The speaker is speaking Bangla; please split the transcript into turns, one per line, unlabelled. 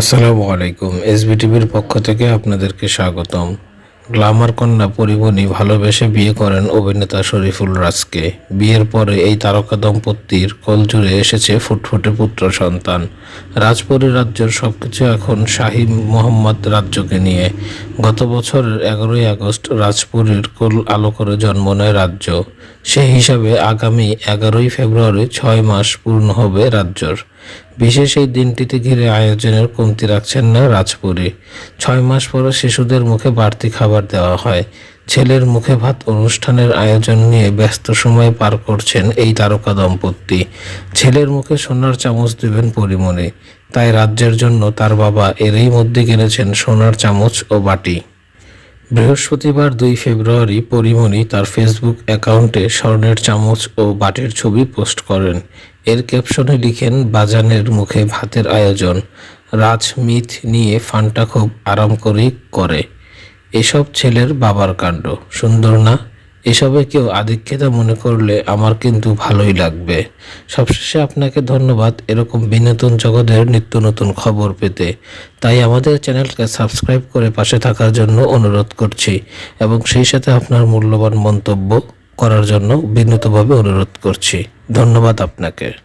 আসসালামু আলাইকুম। এসবিটিভির পক্ষ থেকে আপনাদেরকে স্বাগতম। গ্লামার কন্যা পরিমণি ভালোবেসে বিয়ে করেন অভিনেতা শরীফুল রাজকে। বিয়ের পরে এই তারকা দম্পতির কোলজুড়ে এসেছে ফুটফুটে পুত্র সন্তান। রাজপুরী রাজ্যের সবকিছু এখন শাহী মোহাম্মদ রাজ্যকে নিয়ে। গত বছরের এগারোই আগস্ট রাজপুরীর কোল আলো করে জন্ম নেয় রাজ্য। সেই হিসাবে আগামী এগারোই ফেব্রুয়ারি ছয় মাস পূর্ণ হবে রাজ্যর বিশেষ এই দিনটিতে ঘিরে আয়োজনের কমতি রাখছেন না রাজপুরী। ছয় মাস পরে শিশুদের মুখে বাড়তি খাবার দেওয়া হয়। ছেলের মুখে ভাত অনুষ্ঠানের আয়োজন নিয়ে ব্যস্ত সময় পার করছেন এই তারকা দম্পতি। ছেলের মুখে সোনার চামচ দেবেন পরিমণি। তাই রাজ্যের জন্য তার বাবা এরই মধ্যে কিনেছেন সোনার চামচ ও বাটি। বৃহস্পতিবার দুই ফেব্রুয়ারি পরিমণি তার ফেসবুক অ্যাকাউন্টে স্বর্ণের চামচ ও বাটির ছবি পোস্ট করেন। এর ক্যাপশনে লিখেন, বাজানের মুখে ভাতের আয়োজন। রাজমিথ নিয়ে ফানটা খুব আরাম করেই করে। এসব ছেলের বাবার কাণ্ড। সুন্দর না? এসবে কেউ আধিক্যতা মনে করলে আমার কিন্তু ভালোই লাগবে। সবশেষে আপনাকে ধন্যবাদ এরকম বিনোদন জগতের নিত্য নতুন খবর পেতে। তাই আমাদের চ্যানেলকে সাবস্ক্রাইব করে পাশে থাকার জন্য অনুরোধ করছি এবং সেই সাথে আপনার মূল্যবান মন্তব্য করার জন্য বিনীতভাবে অনুরোধ করছি। ধন্যবাদ আপনাকে।